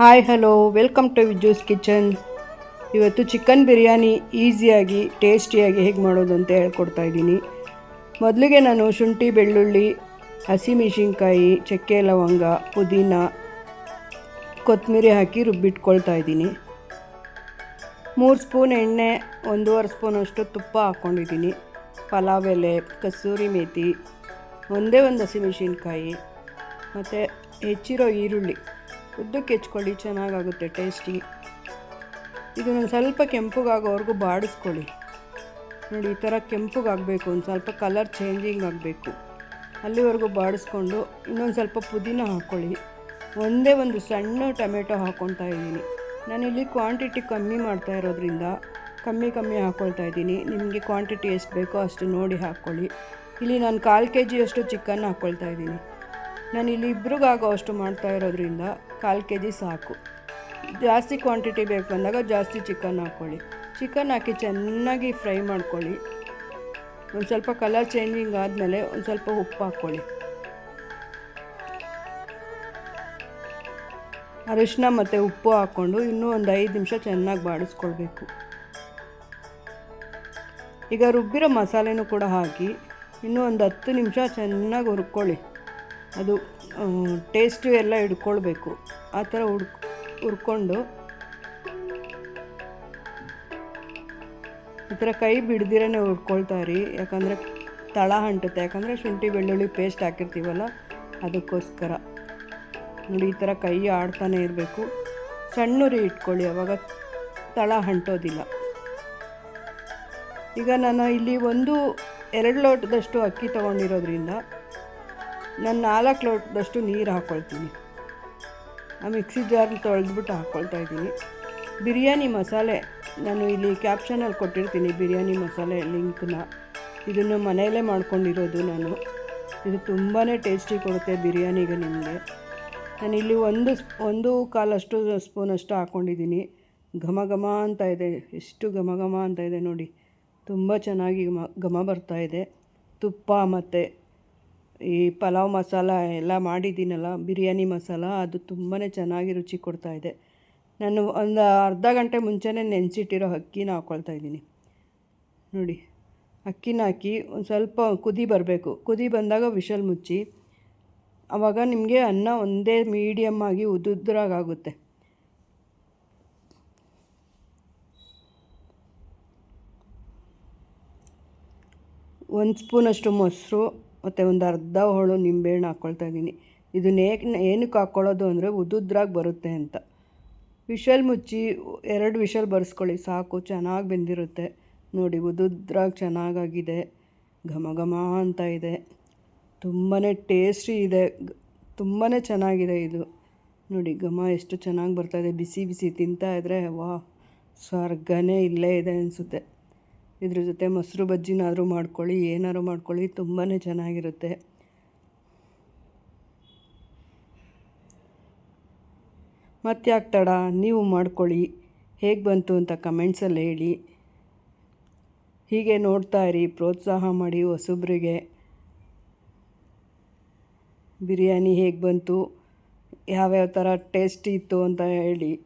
Hi hello welcome to Viju's kitchen ಇವತ್ತು chicken biryani ಈಸಿಯಾಗಿ, ಟೇಸ್ಟಿಯಾಗಿ ಹೇಗೆ ಮಾಡೋದು ಅಂತ ಹೇಳ್ಕೊಡ್ತಾ ಇದ್ದೀನಿ. ಮೊದಲಿಗೆ ನಾನು ಶುಂಠಿ, ಬೆಳ್ಳುಳ್ಳಿ ಹಸಿಮೆಣಸಿನ್ಕಾಯಿ ಚಕ್ಕೆ ಲವಂಗ, ಪುದೀನ, ಕೊತ್ತಂಬರಿ ಹಾಕಿ ರುಬ್ಬಿಟ್ಕೊಳ್ತಾ ಇದ್ದೀನಿ. ಮೂರು ಸ್ಪೂನ್ ಎಣ್ಣೆ, ಒಂದೂವರೆ ಸ್ಪೂನಷ್ಟು ತುಪ್ಪ ಹಾಕ್ಕೊಂಡಿದ್ದೀನಿ. ಪಲಾವ್ ಎಲೆ ಕಸೂರಿ ಮೇಥಿ ಒಂದೇ ಒಂದು ಹಸಿಮೆಣಸಿನ್ಕಾಯಿ ಮತ್ತು ಹೆಚ್ಚಿರೋ ಈರುಳ್ಳಿ. ಉದ್ದಕ್ಕೆ ಹೆಚ್ಕೊಳ್ಳಿ ಚೆನ್ನಾಗಾಗುತ್ತೆ, ಟೇಸ್ಟಿ. ಇದನ್ನು ಸ್ವಲ್ಪ ಕೆಂಪಗಾಗೋವರೆಗೂ ಬಾಡಿಸ್ಕೊಳ್ಳಿ. ನೋಡಿ, ಈ ಥರ ಕೆಂಪಗಾಗಬೇಕು, ಒಂದು ಸ್ವಲ್ಪ ಕಲರ್ ಚೇಂಜಿಂಗ್ ಆಗಬೇಕು. ಅಲ್ಲಿವರೆಗೂ ಬಾಡಿಸ್ಕೊಂಡು ಇನ್ನೊಂದು ಸ್ವಲ್ಪ ಪುದೀನ ಹಾಕ್ಕೊಳ್ಳಿ ಒಂದೇ ಒಂದು ಸಣ್ಣ ಟೊಮೆಟೊ ಹಾಕ್ಕೊತಾ ಇದ್ದೀನಿ. ನಾನಿಲ್ಲಿ ಕ್ವಾಂಟಿಟಿ ಕಮ್ಮಿ ಮಾಡ್ತಾ ಇರೋದ್ರಿಂದ ಕಮ್ಮಿ ಕಮ್ಮಿ ಹಾಕ್ಕೊಳ್ತಾ ಇದ್ದೀನಿ. ನಿಮಗೆ ಕ್ವಾಂಟಿಟಿ ಎಷ್ಟು ಬೇಕೋ ಅಷ್ಟು ನೋಡಿ ಹಾಕ್ಕೊಳ್ಳಿ ಇಲ್ಲಿ ನಾನು ಕಾಲು ಕೆ ಜಿಯಷ್ಟು ಚಿಕನ್ ಹಾಕ್ಕೊಳ್ತಾ ಇದ್ದೀನಿ. ನಾನು ಇಲ್ಲಿ ಇಬ್ರಿಗಾಗೋ ಅಷ್ಟು ಮಾಡ್ತಾ ಇರೋದ್ರಿಂದ ಕಾಲು ಕೆ ಜಿ ಸಾಕು. ಜಾಸ್ತಿ ಕ್ವಾಂಟಿಟಿ ಬೇಕು ಅಂದಾಗ ಜಾಸ್ತಿ ಚಿಕನ್ ಹಾಕ್ಕೊಳ್ಳಿ ಚಿಕನ್ ಹಾಕಿ ಚೆನ್ನಾಗಿ ಫ್ರೈ ಮಾಡ್ಕೊಳ್ಳಿ. ಒಂದು ಸ್ವಲ್ಪ ಕಲರ್ ಚೇಂಜಿಂಗ್ ಆದಮೇಲೆ ಒಂದು ಸ್ವಲ್ಪ ಉಪ್ಪು ಹಾಕ್ಕೊಳ್ಳಿ ಅರಿಶಿನ ಮತ್ತು ಉಪ್ಪು ಹಾಕ್ಕೊಂಡು ಇನ್ನೂ ಒಂದು ಐದು ನಿಮಿಷ ಚೆನ್ನಾಗಿ ಬಾಡಿಸ್ಕೊಳ್ಬೇಕು. ಈಗ ರುಬ್ಬಿರೋ ಮಸಾಲೆನೂ ಕೂಡ ಹಾಕಿ ಇನ್ನೂ ಒಂದು ಹತ್ತು ನಿಮಿಷ ಚೆನ್ನಾಗಿ ಹುರ್ಕೊಳ್ಳಿ. ಅದು ಟೇಸ್ಟು ಎಲ್ಲ ಹಿಡ್ಕೊಳ್ಬೇಕು. ಆ ಥರ ಹುಡ್ಕ ಹುರ್ಕೊಂಡು ಈ ಥರ ಕೈ ಬಿಡ್ದಿರೇ ಹುಡ್ಕೊಳ್ತಾ ಇರಿ. ಯಾಕಂದರೆ ತಳ ಅಂಟುತ್ತೆ. ಯಾಕಂದರೆ ಶುಂಠಿ, ಬೆಳ್ಳುಳ್ಳಿ ಪೇಸ್ಟ್ ಹಾಕಿರ್ತೀವಲ್ಲ, ಅದಕ್ಕೋಸ್ಕರ. ನೋಡಿ, ಈ ಥರ ಕೈ ಆಡ್ತಾನೆ ಇರಬೇಕು. ಸಣ್ಣ ಉರಿ ಇಟ್ಕೊಳ್ಳಿ, ಅವಾಗ ತಳ ಅಂಟೋದಿಲ್ಲ. ಈಗ ನಾನು ಇಲ್ಲಿ ಒಂದು ಎರಡು ಲೋಟದಷ್ಟು ಅಕ್ಕಿ ತೊಗೊಂಡಿರೋದ್ರಿಂದ ನಾನು ನಾಲ್ಕು ಲೋಟದಷ್ಟು ನೀರು ಹಾಕ್ಕೊಳ್ತೀನಿ ಆ ಮಿಕ್ಸಿ ಜಾರ್ ತೊಳೆದ್ಬಿಟ್ಟು ಹಾಕ್ಕೊಳ್ತಾ ಇದ್ದೀನಿ. ಬಿರಿಯಾನಿ ಮಸಾಲೆ ನಾನು ಇಲ್ಲಿ ಕ್ಯಾಪ್ಷನಲ್ಲಿ ಕೊಟ್ಟಿರ್ತೀನಿ, ಬಿರಿಯಾನಿ ಮಸಾಲೆ ಲಿಂಕ್ನ. ಇದನ್ನು ಮನೆಯಲ್ಲೇ ಮಾಡ್ಕೊಂಡಿರೋದು ನಾನು. ಇದು ತುಂಬಾ ಟೇಸ್ಟಿ ಕೊಡುತ್ತೆ ಬಿರಿಯಾನಿಗೆ ನಿಮಗೆ. ನಾನು ಇಲ್ಲಿ ಒಂದು ಒಂದು ಕಾಲಷ್ಟು ಸ್ಪೂನಷ್ಟು ಹಾಕ್ಕೊಂಡಿದ್ದೀನಿ ಘಮ ಘಮ ಅಂತ ಇದೆ, ಎಷ್ಟು ಘಮ ಘಮ ಅಂತ ಇದೆ ನೋಡಿ. ತುಂಬ ಚೆನ್ನಾಗಿ ಘಮ ಘಮ ಬರ್ತಾ ಇದೆ. ತುಪ್ಪ ಮತ್ತು ಈ ಪಲಾವ್ ಮಸಾಲ ಎಲ್ಲ ಮಾಡಿದ್ದೀನಲ್ಲ, ಬಿರಿಯಾನಿ ಮಸಾಲ, ಅದು ತುಂಬಾ ಚೆನ್ನಾಗಿ ರುಚಿ ಕೊಡ್ತಾ ಇದೆ. ನಾನು ಒಂದು ಅರ್ಧ ಗಂಟೆ ಮುಂಚೆನೇ ನೆನೆಸಿಟ್ಟಿರೋ ಅಕ್ಕಿನ ಹಾಕ್ಕೊಳ್ತಾ ಇದ್ದೀನಿ. ನೋಡಿ, ಅಕ್ಕಿನ ಹಾಕಿ ಒಂದು ಸ್ವಲ್ಪ ಕುದಿ ಬರಬೇಕು. ಕುದಿ ಬಂದಾಗ ವಿಷಲ್ ಮುಚ್ಚಿ ಆವಾಗ ನಿಮಗೆ ಅನ್ನ ಒಂದೇ ಮೀಡಿಯಮ್ ಆಗಿ ಉದುದ್ರಾಗುತ್ತೆ ಒಂದು ಸ್ಪೂನಷ್ಟು ಮೊಸರು ಮತ್ತು ಒಂದು ಅರ್ಧ ಹೋಳು ನಿಂಬೆಹಣ್ಣು ಹಾಕ್ಕೊಳ್ತಾ ಇದ್ದೀನಿ. ಇದನ್ನ ಏಕೆ ಏನಕ್ಕೆ ಹಾಕ್ಕೊಳ್ಳೋದು ಅಂದರೆ ಉದುದ್ರಾಗಿ ಬರುತ್ತೆ ಅಂತ. ವಿಷಲ್ ಮುಚ್ಚಿ ಎರಡು ವಿಷಲ್ ಬರೆಸ್ಕೊಳ್ಳಿ, ಸಾಕು, ಚೆನ್ನಾಗಿ ಬೆಂದಿರುತ್ತೆ. ನೋಡಿ, ಉದುದ್ರಾಗಿ ಚೆನ್ನಾಗಾಗಿದೆ. ಘಮ ಘಮ ಅಂತ ಇದೆ. ತುಂಬಾ ಟೇಸ್ಟಿ ಇದೆ. ತುಂಬಾ ಚೆನ್ನಾಗಿದೆ ಇದು. ನೋಡಿ, ಘಮ ಎಷ್ಟು ಚೆನ್ನಾಗಿ ಬರ್ತಾಯಿದೆ ಬಿಸಿ ಬಿಸಿ ತಿಂತಾ ಇದ್ದರೆ ವಾ ಸ್ವರ್ಗನೇ ಇಲ್ಲೇ ಇದೆ ಅನಿಸುತ್ತೆ. ಇದ್ರ ಜೊತೆ ಮೊಸರು ಬಜ್ಜಿನಾದರೂ ಮಾಡ್ಕೊಳ್ಳಿ, ಏನಾದ್ರು ಮಾಡ್ಕೊಳ್ಳಿ ತುಂಬಾ ಚೆನ್ನಾಗಿರುತ್ತೆ. ಮತ್ತೆ ತಡ, ನೀವು ಮಾಡ್ಕೊಳ್ಳಿ. ಹೇಗೆ ಬಂತು ಅಂತ ಕಮೆಂಟ್ಸಲ್ಲಿ ಹೇಳಿ. ಹೀಗೆ ನೋಡ್ತಾ ಇರಿ, ಪ್ರೋತ್ಸಾಹ ಮಾಡಿ ಹೊಸಬ್ರಿಗೆ. ಬಿರಿಯಾನಿ ಹೇಗೆ ಬಂತು, ಯಾವ್ಯಾವ ಥರ ಟೇಸ್ಟ್ ಇತ್ತು ಅಂತ ಹೇಳಿ.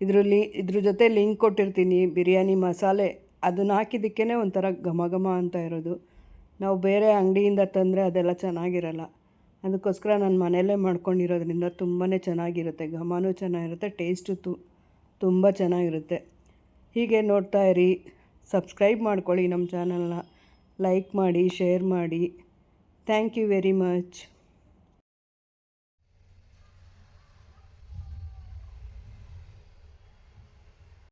ಇದರಲ್ಲಿ, ಇದ್ರ ಜೊತೆ ಲಿಂಕ್ ಕೊಟ್ಟಿರ್ತೀನಿ, ಬಿರಿಯಾನಿ ಮಸಾಲೆ. ಅದನ್ನ ಹಾಕಿದ್ದಕ್ಕೇ ಒಂಥರ ಘಮ ಘಮ ಅಂತ ಇರೋದು. ನಾವು ಬೇರೆ ಅಂಗಡಿಯಿಂದ ತಂದರೆ ಅದೆಲ್ಲ ಚೆನ್ನಾಗಿರಲ್ಲ. ಅದಕ್ಕೋಸ್ಕರ ನಾನು ಮನೆಯಲ್ಲೇ ಮಾಡ್ಕೊಂಡಿರೋದ್ರಿಂದ ತುಂಬಾ ಚೆನ್ನಾಗಿರುತ್ತೆ. ಘಮನೂ ಚೆನ್ನಾಗಿರುತ್ತೆ, ಟೇಸ್ಟು ತು, ತುಂಬ ಚೆನ್ನಾಗಿರುತ್ತೆ. ಹೀಗೆ ನೋಡ್ತಾ ಇರಿ. ಸಬ್ಸ್ಕ್ರೈಬ್ ಮಾಡ್ಕೊಳ್ಳಿ ನಮ್ಮ ಚಾನಲ್ನ. ಲೈಕ್ ಮಾಡಿ, ಶೇರ್ ಮಾಡಿ. Thank you very much.